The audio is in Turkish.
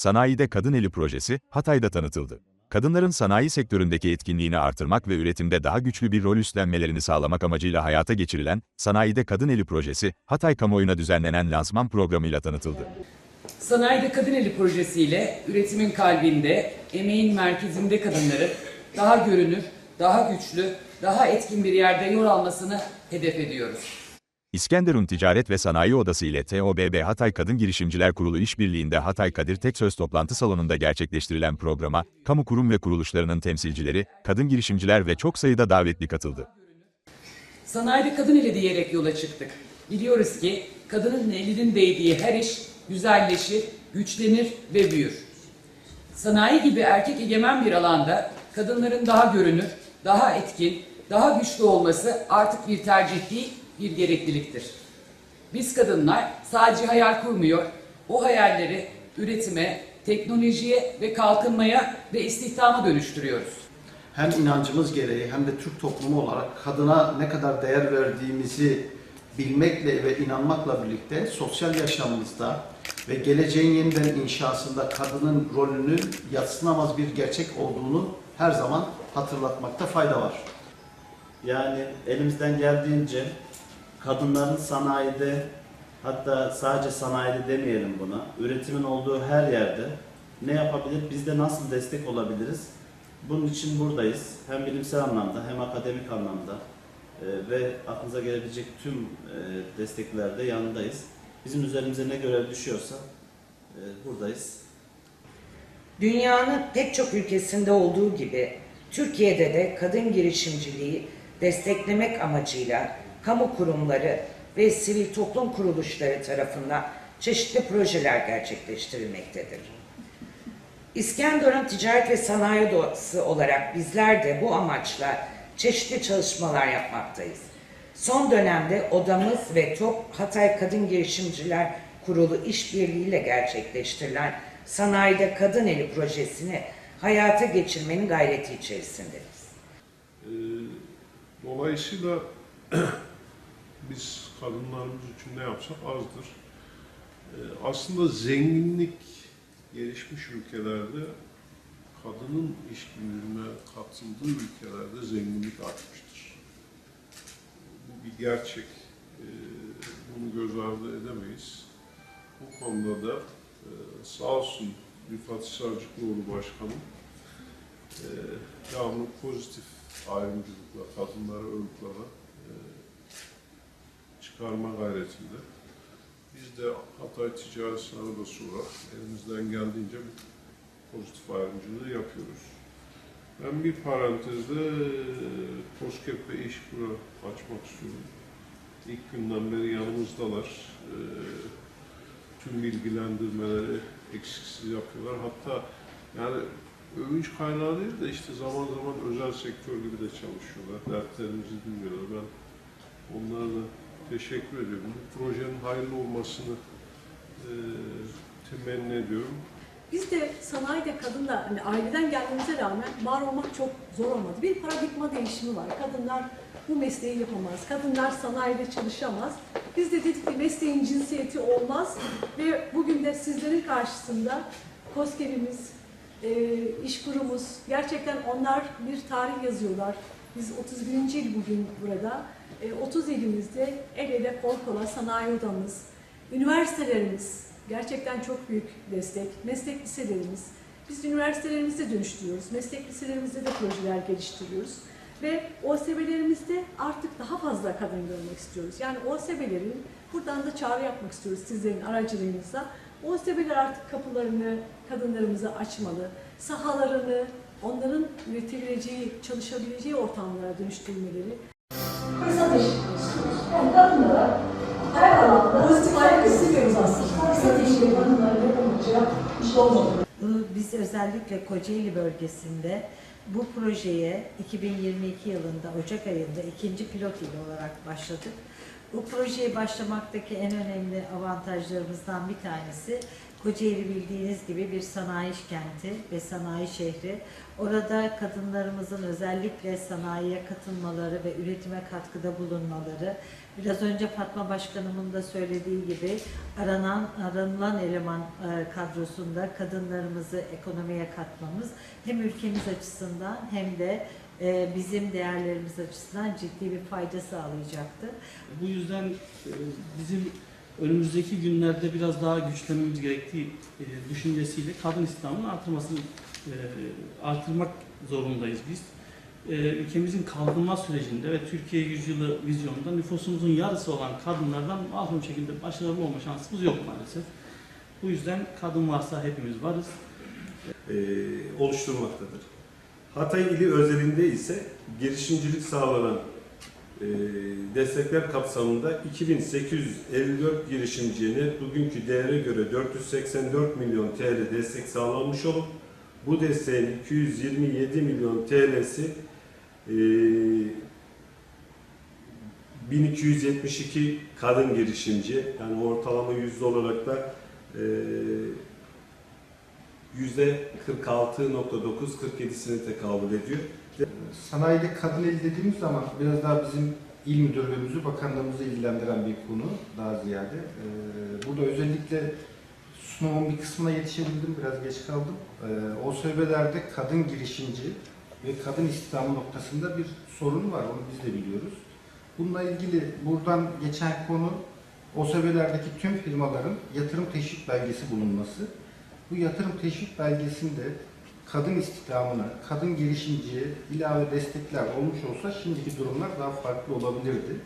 Sanayide Kadın Eli projesi Hatay'da tanıtıldı. Kadınların sanayi sektöründeki etkinliğini artırmak ve üretimde daha güçlü bir rol üstlenmelerini sağlamak amacıyla hayata geçirilen Sanayide Kadın Eli projesi Hatay kamuoyuna düzenlenen lansman programıyla tanıtıldı. Sanayide Kadın Eli projesiyle üretimin kalbinde, emeğin merkezinde kadınları daha görünür, daha güçlü, daha etkin bir yerde yol almasını hedef ediyoruz. İskenderun Ticaret ve Sanayi Odası ile TOBB Hatay Kadın Girişimciler Kurulu işbirliğinde Hatay Kadir Teksöz toplantı salonunda gerçekleştirilen programa, kamu kurum ve kuruluşlarının temsilcileri, kadın girişimciler ve çok sayıda davetli katıldı. Sanayide kadın eli diyerek yola çıktık. Biliyoruz ki kadının elinin değdiği her iş güzelleşir, güçlenir ve büyür. Sanayi gibi erkek egemen bir alanda kadınların daha görünür, daha etkin, daha güçlü olması artık bir tercih değil, bir gerekliliktir. Biz kadınlar sadece hayal kurmuyor, o hayalleri üretime, teknolojiye ve kalkınmaya ve istihdama dönüştürüyoruz. hem inancımız gereği hem de Türk toplumu olarak kadına ne kadar değer verdiğimizi bilmekle ve inanmakla birlikte sosyal yaşamımızda ve geleceğin yeniden inşasında kadının rolünün yatsınamaz bir gerçek olduğunu her zaman hatırlatmakta fayda var. Yani elimizden geldiğince kadınların sanayide hatta sadece sanayide demeyelim buna üretimin olduğu her yerde ne yapabilir biz de nasıl destek olabiliriz? Bunun için buradayız. Hem bilimsel anlamda hem akademik anlamda e, ve aklınıza gelebilecek tüm e, desteklerde yanındayız. Bizim üzerimize ne görev düşüyorsa e, buradayız. Dünyanın pek çok ülkesinde olduğu gibi Türkiye'de de kadın girişimciliği desteklemek amacıyla kamu kurumları ve sivil toplum kuruluşları tarafından çeşitli projeler gerçekleştirilmektedir. İskenderun Ticaret ve Sanayi Odası olarak bizler de bu amaçla çeşitli çalışmalar yapmaktayız. Son dönemde odamız ve TOP Hatay Kadın Girişimciler Kurulu işbirliğiyle gerçekleştirilen Sanayide Kadın Eli projesini hayata geçirmenin gayreti içerisindeyiz. Ee, Dolayısıyla biz kadınlarımız için ne yapsak azdır. Ee, Aslında zenginlik gelişmiş ülkelerde kadının iş gücüne katıldığı ülkelerde zenginlik artmıştır. Bu bir gerçek. Ee, Bunu göz ardı edemeyiz. Bu konuda da e, sağ olsun Rifat Sarcıklıoğlu Başkanım e, devamlı pozitif ayrımcılıkla, kadınlara ön e, çıkarma gayretinde. Biz de Hatay Ticaret Sanayi Odası olarak elimizden geldiğince pozitif ayrımcılığı yapıyoruz. Ben bir parantezde COSGAP ve İşkur'u açmak istiyorum. İlk günden beri yanımızdalar. E, tüm bilgilendirmeleri eksiksiz yapıyorlar. Hatta yani övünç kaynağı değil de işte zaman zaman özel sektör gibi de çalışıyorlar. Dertlerimizi dinliyorlar. Ben onlara da teşekkür ediyorum. Bu projenin hayırlı olmasını e, temenni ediyorum. Biz de sanayide kadınlar, hani aileden gelmemize rağmen var olmak çok zor olmadı. Bir paradigma değişimi var. Kadınlar bu mesleği yapamaz. Kadınlar sanayide çalışamaz. Biz de dedik ki mesleğin cinsiyeti olmaz. Ve bugün de sizlerin karşısında KOSGEB'imiz, e, iş kurumuz, gerçekten onlar bir tarih yazıyorlar. Biz 31. yıl bugün burada. E, 30 ilimizde el ele kol kola sanayi odamız, üniversitelerimiz, gerçekten çok büyük destek. Meslek liselerimiz. Biz üniversitelerimizi dönüştürüyoruz. Meslek liselerimizde de projeler geliştiriyoruz. Ve OSB'lerimizde artık daha fazla kadın görmek istiyoruz. Yani OSB'lerin buradan da çağrı yapmak istiyoruz sizlerin aracılığınızla. OSB'ler artık kapılarını kadınlarımıza açmalı. Sahalarını onların üretebileceği, çalışabileceği ortamlara dönüştürmeleri fırsat eşitliği. Yani kadınlara her alanda Pozitif ayak istemiyoruz aslında. fırsat eşitliği kadınların yapamayacağı iş olmadı. Biz özellikle Kocaeli bölgesinde bu projeye 2022 yılında Ocak ayında ikinci pilot il olarak başladık. Bu projeye başlamaktaki en önemli avantajlarımızdan bir tanesi Kocaeli bildiğiniz gibi bir sanayi kenti ve sanayi şehri. Orada kadınlarımızın özellikle sanayiye katılmaları ve üretime katkıda bulunmaları, biraz önce Fatma Başkanımın da söylediği gibi aranan, aranılan eleman e, kadrosunda kadınlarımızı ekonomiye katmamız hem ülkemiz açısından hem de e, bizim değerlerimiz açısından ciddi bir fayda sağlayacaktır. Bu yüzden e, bizim önümüzdeki günlerde biraz daha güçlenmemiz gerektiği e, düşüncesiyle kadın istihdamının artırmasını e, artırmak zorundayız biz. E, Ülkemizin kalkınma sürecinde ve Türkiye yüzyılı vizyonunda nüfusumuzun yarısı olan kadınlardan mahrum şekilde başarılı olma şansımız yok maalesef. Bu yüzden kadın varsa hepimiz varız. e, oluşturmaktadır. Hatay ili özelinde ise girişimcilik sağlanan destekler kapsamında 2854 girişimciye bugünkü değere göre 484 milyon TL destek sağlanmış olup bu desteğin 227 milyon TL'si e, 1272 kadın girişimci yani ortalama yüzde olarak da e, 46.9-47'sine tekabül ediyor. Sanayide kadın eli dediğimiz zaman biraz daha bizim il müdürlüğümüzü, bakanlığımızı ilgilendiren bir konu daha ziyade. Ee, burada özellikle sunumun bir kısmına yetişebildim, biraz geç kaldım. Ee, o söylelerde kadın girişimci ve kadın istihdamı noktasında bir sorun var, onu biz de biliyoruz. Bununla ilgili buradan geçen konu OSB'lerdeki tüm firmaların yatırım teşvik belgesi bulunması. Bu yatırım teşvik belgesinde kadın istihdamına, kadın girişimciye ilave destekler olmuş olsa şimdiki durumlar daha farklı olabilirdi.